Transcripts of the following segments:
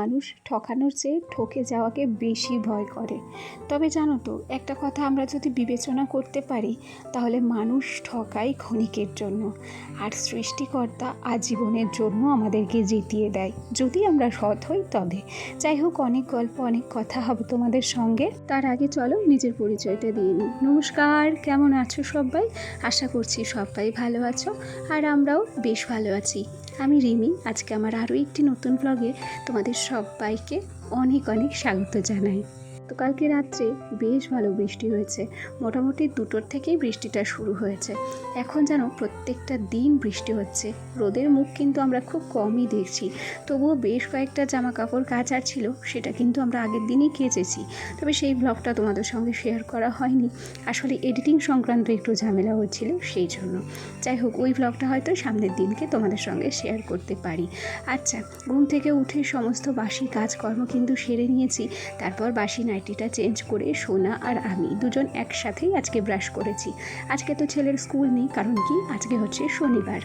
মানুষ ঠকানোর চেয়ে ঠকে যাওয়াকে বেশি ভয় করে। তবে জানো তো, একটা কথা আমরা যদি বিবেচনা করতে পারি, তাহলে মানুষ ঠকায় ক্ষণিকের জন্য। আর সৃষ্টিকর্তা আজীবনের জন্য আমাদেরকে জিতিয়ে দেয়। যদি আমরা সৎ হই তবে। যাই হোক, অনেক গল্প, অনেক কথা হবে তোমাদের সঙ্গে। তার আগে চলো নিজের পরিচয়টা দিয়ে নিই। নমস্কার, কেমন আছো সবাই? আশা করছি সবাই ভালো আছো। আর আমরাও বেশ ভালো আছি। আমি রিমি আজকে আমার আরও একটি নতুন ব্লগে তোমাদের সবাইকে অনেক অনেক স্বাগত জানাই। তো কালকে রাত্রে বেশ ভালো বৃষ্টি হয়েছে। মোটামুটি দুটোর থেকেই বৃষ্টিটা শুরু হয়েছে। এখন যেন প্রত্যেকটা দিন বৃষ্টি হচ্ছে। রোদের মুখ কিন্তু আমরা খুব কমই দেখছি। তবুও বেশ কয়েকটা জামা কাপড় কাচার ছিল, সেটা কিন্তু আমরা আগের দিনই কেচেছি। তবে সেই ব্লগটা তোমাদের সঙ্গে শেয়ার করা হয়নি। আসলে এডিটিং সংক্রান্ত একটু ঝামেলা হচ্ছিল সেই জন্য। যাই হোক, ওই ব্লগটা হয়তো সামনের দিনকে তোমাদের সঙ্গে শেয়ার করতে পারি। আচ্ছা ঘুম থেকে উঠে সমস্ত বাসি কাজকর্ম কিন্তু সেরে নিয়েছি। তারপর বাসি নাইটিটা চেঞ্জ করে সোনা আর আমি দুজন একসাথেই আজকে ব্রাশ করেছি। আজকে তো ছেলের স্কুল নেই, কারণ কি? আজকে হচ্ছে শনিবার।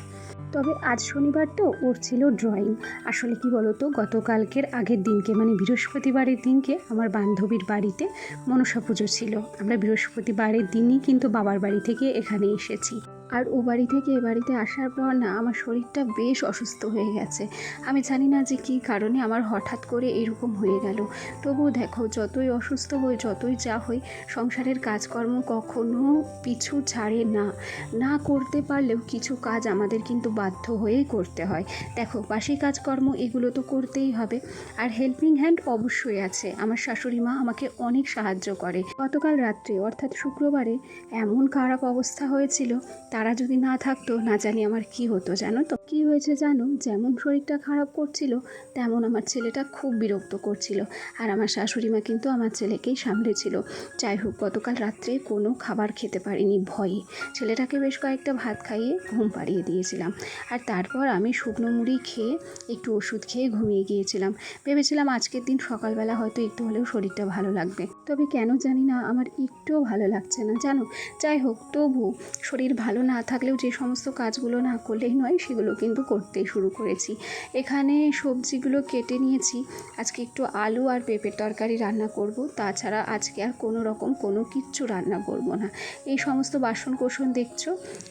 তবে আজ শনিবার তো ওর ছিল ড্রয়িং আসলে কি বলতো, গতকালকের আগের দিনকে মানে বৃহস্পতিবারের দিনকে আমার বান্ধবীর বাড়িতে মনসা পুজো ছিল। আমরা বৃহস্পতিবারের দিনই কিন্তু বাবার বাড়ি থেকে এখানে এসেছি। আর ও বাড়ি থেকে এ বাড়িতে আসার পর না আমার শরীরটা বেশ অসুস্থ হয়ে গেছে। আমি জানি না যে কী কারণে আমার হঠাৎ করে এরকম হয়ে গেল। তবুও দেখো, যতই অসুস্থ হই, যতই যা হই, সংসারের কাজকর্ম কখনো পিছু ছাড়ে না। না করতে পারলেও কিছু কাজ আমাদের কিন্তু বাধ্য হয়েই করতে হয়। দেখো, বাসি কাজকর্ম এগুলো তো করতেই হবে। আর হেল্পিং হ্যান্ড অবশ্যই আছে। আমার শাশুড়ি মা আমাকে অনেক সাহায্য করে। গতকাল রাত্রে, অর্থাৎ শুক্রবারে, এমন খারাপ অবস্থা হয়েছিল তারা যদি না থাকতো, না জানি আমার কি হতো, জানো তো? কি হয়েছে জানো? যেমন শরীরটা খারাপ করছিল, তেমন আমার ছেলেটা খুব বিরক্ত করছিল। আর আমার শাশুড়ি মা কিন্তু আমার ছেলেকেই সামলেছিল। যাই হোক, গতকাল রাত্রে কোনো খাবার খেতে পারিনি ভয়ে। ছেলেটাকে বেশ কয়েকটা ভাত খাইয়ে ঘুম পাড়িয়ে দিয়েছিলাম। আর তারপর আমি শুকনো মুড়ি খেয়ে একটু ওষুধ খেয়ে ঘুমিয়ে গিয়েছিলাম। ভেবেছিলাম আজকের দিন সকালবেলা হয়তো একটু হলেও শরীরটা ভালো লাগবে। তবে কেন জানি না, আমার একটুও ভালো লাগছে না, জানো? যাই হোক তবু শরীর ভালো না থাকলেও যে সমস্ত কাজগুলো না করলেই নয়, সেগুলো কিন্তু করতেই শুরু করেছি। এখানে সবজিগুলো কেটে নিয়েছি। আজকে একটু আলু আর পেঁপের তরকারি রান্না করব। তাছাড়া আজকে আর কোনো রকম কোনো কিচ্ছু রান্না করব না। এই সমস্ত বাসন কোসন দেখছ?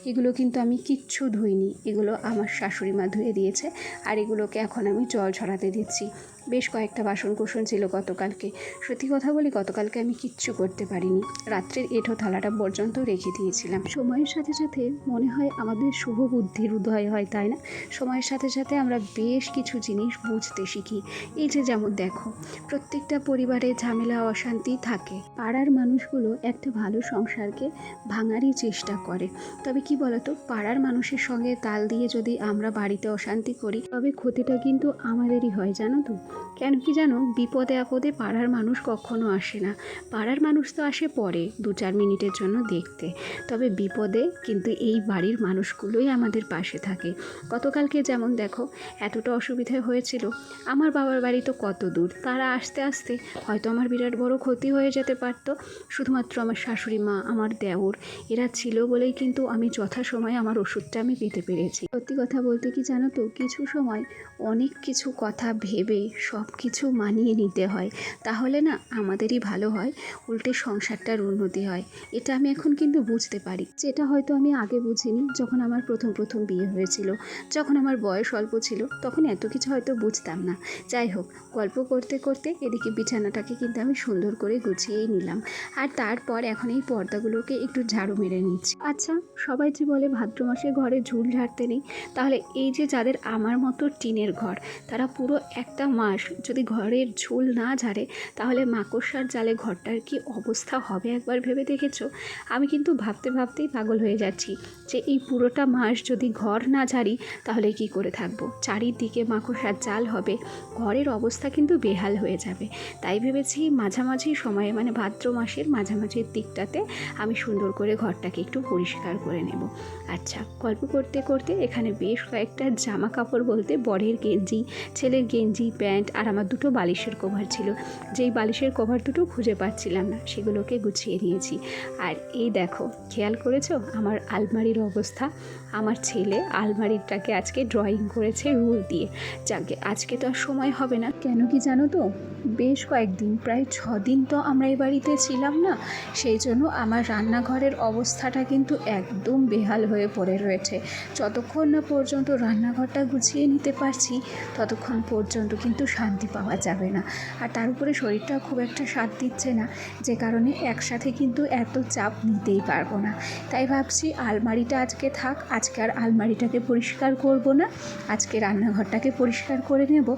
এগুলো কিন্তু আমি কিচ্ছু ধুইনি। এগুলো আমার শাশুড়ি মা ধুয়ে দিয়েছে। আর এগুলোকে এখন আমি জল ঝরাতে দিচ্ছি। বেশ কয়েকটা বাসন কোসন ছিল গতকালকে। সত্যি কথা বলি গতকালকে আমি কিচ্ছু করতে পারিনি। রাত্রের এঁঠো থালাটা পর্যন্ত রেখে দিয়েছিলাম। সময়ের সাথে সাথে মনে হয় আমাদের শুভ বুদ্ধির উদয় হয়, তাই না? সময়ের সাথে সাথে আমরা বেশ কিছু জিনিস বুঝতে শিখি। এই যে যেমন দেখো, প্রত্যেকটা পরিবারে ঝামেলা, অশান্তি থাকে। পাড়ার মানুষগুলো একটা ভালো সংসারকে ভাঙারই চেষ্টা করে। তবে কি বলতো, পাড়ার মানুষের সঙ্গে তাল দিয়ে যদি আমরা বাড়িতে অশান্তি করি, তবে ক্ষতিটা কিন্তু আমাদেরই হয়, জানো তো? কেন কি জানো, বিপদে আপদে পাড়ার মানুষ কখনো আসে না। পাড়ার মানুষ তো আসে পরে, দু চার মিনিটের জন্য দেখতে। তবে বিপদে কিন্তু এই বাড়ির মানুষগুলোই আমাদের পাশে থাকে। গতকালকে যেমন দেখো, এতটা অসুবিধা হয়েছিল। আমার বাবার বাড়ি তো কত দূর। তারা আসতে আসতে হয়তো আমার বিরাট বড় ক্ষতি হয়ে যেতে পারতো। শুধুমাত্র আমার শাশুড়ি মা, আমার দেওর, এরা ছিল বলেই কিন্তু আমি যথাসময়ে আমার ওষুধটা আমি পেতে পেরেছি। সত্যি কথা বলতে কি জানো তো, কিছু সময় অনেক কিছু কথা ভেবে সব কিছু মানিয়ে নিতে হয়, তাহলে না আমাদেরই ভালো হয়, উল্টে সংসারটার উন্নতি হয়। এটা আমি এখন কিন্তু বুঝতে পারি। যেটা হয়তো আমি আগে বুঝিনি, যখন আমার প্রথম প্রথম বিয়ে হয়েছিল, যখন আমার বয়স অল্প ছিল, তখন এত কিছু হয়তো বুঝতাম না। যাই হোক, গল্প করতে করতে এদিকে বিছানাটাকে কিন্তু আমি সুন্দর করে গুছিয়েই নিলাম। আর তারপর এখন এই পর্দাগুলোকে একটু ঝাড়ু মেরে নিচ্ছি। আচ্ছা সবাই যে বলে ভাদ্র মাসে ঘরে ঝুল ঝাড়তে নেই, তাহলে এই যে যাদের আমার মতো টিনের ঘর, তারা পুরো একটা মাস যদি ঘরের ঝুল না ঝাড়ে, তাহলে মাকড়সার জালে ঘরটার কি অবস্থা হবে একবার ভেবে দেখেছ? আমি কিন্তু ভাবতে ভাবতেই পাগল হয়ে যাচ্ছি যে এই পুরোটা মাস যদি ঘর না ঝাড়ি, তাহলে কি করে থাকব? চারিদিকে মাকড়সার জাল হবে, ঘরের অবস্থা কিন্তু বেহাল হয়ে যাবে। তাই ভেবেছি মাঝামাঝি সময়ে মানে ভাদ্র মাসের মাঝামাঝির দিকটাতে আমি সুন্দর করে ঘরটাকে একটু পরিষ্কার করে নেব। আচ্ছা গল্প করতে করতে এখানে বেশ কয়েকটা জামা কাপড় বলতে বরের গেঞ্জি, ছেলের গেঞ্জি, প্যান্ট আর আমার দুটো বালিশের কভার ছিল। যেই বালিশের কভার দুটো খুঁজে পাচ্ছিলাম না, সেগুলোকে গুছিয়ে নিয়েছি। আর এই দেখো, খেয়াল করেছ? আমার আলমারির অবস্থা। আমার ছেলে আলমারিটাকে আজকে ড্রয়িং করেছে রুল দিয়ে। যাকে আজকে তো আর সময় হবে না। কেন কি জানো তো? বেশ কয়েকদিন, প্রায় ছ দিন তো আমরা এই বাড়িতে ছিলাম না। সেই জন্য আমার রান্নাঘরের অবস্থাটা কিন্তু একদম বেহাল হয়ে পড়ে রয়েছে। যতক্ষণ না পর্যন্ত রান্নাঘরটা গুছিয়ে নিতে পারছি, ততক্ষণ পর্যন্ত কিন্তু শান্তি পাওয়া যাবে না। আর তার উপরে শরীরটা খুব একটা সাথ দিচ্ছে না, যে কারণে একসাথে কিন্তু এত চাপ নিতেই পারব না। তাই ভাবছি আলমারিটা আজকে থাক, আজকে আর আলমারিটাকে পরিষ্কার করব না, আজকে রান্নাঘরটাকে পরিষ্কার করে নেব,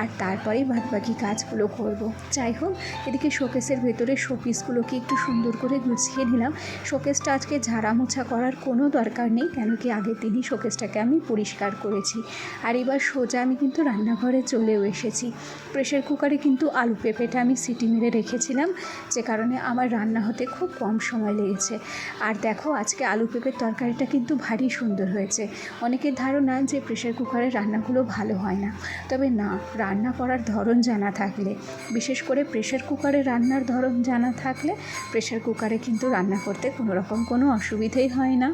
আর তারপরেই বাদবাকি কাজগুলো করব। যাই হোক, এদিকে শোকেসের ভেতরে শোপিসগুলোকে একটু সুন্দর করে গুছিয়ে নিলাম। শোকেসটা আজকে ঝাড়া মোছা করার কোনো দরকার নেই কেন কি আগের দিনই শোকেসটাকে আমি পরিষ্কার করেছি। আর এবার সোজা আমি কিন্তু রান্নাঘরে চলেও এসেছি। প্রেশার কুকারে কিন্তু আলু পেঁপেটা আমি সিটি মেরে রেখেছিলাম, যে কারণে আমার রান্না হতে খুব কম সময় লেগেছে। আর দেখো, আজকে আলু পেঁপের তরকারিটা কিন্তু ভারী সুন্দর হয়েছে। অনেকের ধারণা যে প্রেশার কুকারের রান্নাগুলো ভালো হয় না। তবে না, রান্না করার ধরন জানা থাকলে, বিশেষ করে প্রেশার কুকারে রান্নার ধরন জানা থাকলে প্রেশার কুকারে কিন্তু রান্না করতে কোনো রকম কোনো অসুবিধেই হয় না।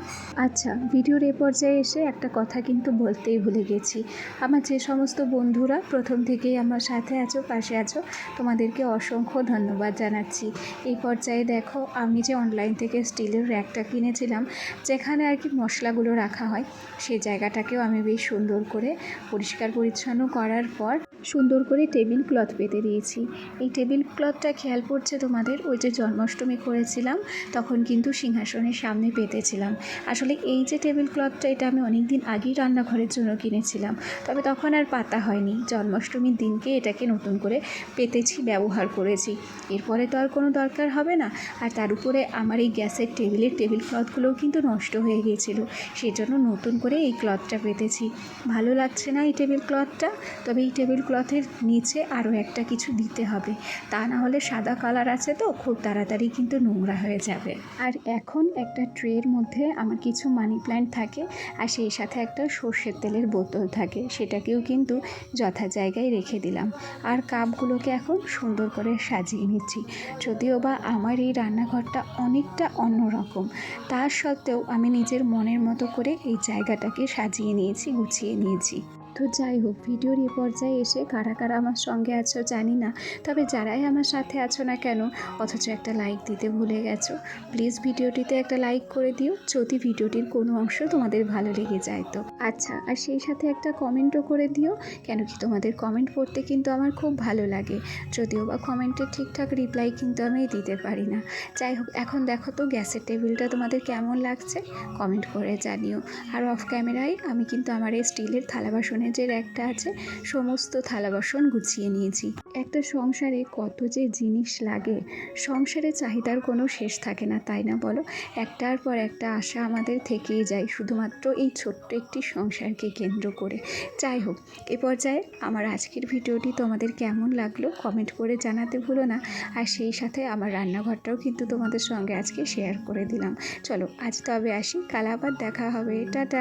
আচ্ছা ভিডিওর এ পর্যায়ে এসে একটা কথা কিন্তু বলতেই ভুলে গেছি। আমার যে সমস্ত বন্ধুরা প্রথম থেকেই আমার সাথে আছো, পাশে আছো। তোমাদেরকে অসংখ্য ধন্যবাদ জানাচ্ছি। এই পর্যায়ে দেখো, আমি যে অনলাইন থেকে স্টিলের র্যাকটা কিনেছিলাম, যেখানে আর কি মশলাগুলো রাখা হয়, সেই জায়গাটাকেও আমি বেশ সুন্দর করে পরিষ্কার পরিচ্ছন্ন করার পর সুন্দর করে টেবিল ক্লথ পেতে দিয়েছি। এই টেবিল ক্লথটা খেয়াল পড়ছে তোমাদের? ওই যে জন্মাষ্টমী করেছিলাম, তখন কিন্তু সিংহাসনের সামনে পেতেছিলাম। আসলে এই যে টেবিল ক্লথটা এটা আমি অনেক দিন আগেই রান্নাঘরের জন্য কিনেছিলাম, তবে তখন আর পাতা হয়নি। জন্মাষ্টমীর দিনকে এটাকে নতুন করে পেতেছি, ব্যবহার করেছি। এরপরে তো আর কোনো দরকার হবে না। আর তার উপরে আমার এই গ্যাসের টেবিলের টেবিল ক্লথগুলোও কিন্তু নষ্ট হয়ে গিয়েছিল। সেই জন্য নতুন করে এই ক্লথটা পেতেছি। ভালো লাগছে না এই টেবিল ক্লথটা? তবে এই টেবিল ক্লথের নিচে আরও একটা কিছু দিতে হবে। তা না হলে সাদা কালার আছে তো, খুব তাড়াতাড়ি কিন্তু নোংরা হয়ে যাবে। আর এখন একটা ট্রের মধ্যে আমার কিছু মানি প্ল্যান্ট থাকে, আর সেই সাথে একটা সর্ষের তেলের বোতল থাকে। সেটাকেও কিন্তু যথা জায়গায় রেখে দিলাম। আর কাপগুলোকে এখন সুন্দর করে সাজিয়ে নিচ্ছি। যদিও বা আমার এই রান্নাঘরটা অনেকটা অন্যরকম, তার সত্ত্বেও আমি নিজের মনের মতো করে এই জায়গাটাকে সাজিয়ে নিয়েছি, গুছিয়ে নিয়েছি। তো যাই হোক, ভিডিওর এই পর্যায়ে এসে কারা কারা আমার সঙ্গে আছো জানি না, তবে যারাই আমার সাথে আছো না কেন, অথচ একটা লাইক দিতে ভুলে গেছো প্লিজ ভিডিওটিতে একটা লাইক করে দিও, যদি ভিডিওটির কোনো অংশ তোমাদের ভালো লেগে যায় তো। আচ্ছা আর সেই সাথে একটা কমেন্টও করে দিও, কেন কি তোমাদের কমেন্ট পড়তে কিন্তু আমার খুব ভালো লাগে, যদিও বা কমেন্টের ঠিকঠাক রিপ্লাই কিন্তু আমি দিতে পারি না। যাই হোক, এখন দেখো তো গ্যাসের টেবিলটা তোমাদের কেমন লাগছে কমেন্ট করে জানিও, আর অফ ক্যামেরায় আমি কিন্তু আমার এই স্টিলের থালা বাসনের যে একটা আছে, সমস্ত থালা বাসন গুছিয়ে নিয়েছি। একটা সংসারে কত যে জিনিস লাগে, সংসারে চাহিদার কোনো শেষ থাকে না, তাই না বলো? একটার পর একটা আশা আমাদের থেকেই যায়, শুধুমাত্র এই ছোট্ট একটি সংসারকে কেন্দ্র করে। যাই হোক, এ পর্যায়ে আমার আজকের ভিডিওটি তোমাদের কেমন লাগল কমেন্ট করে জানাতে ভুলো না। আর সেই সাথে আমার রান্নাঘরটাও কিন্তু তোমাদের সঙ্গে আজকে শেয়ার করে দিলাম। চলো, আজ তবে আসি, কাল আবার দেখা হবে। টাটা!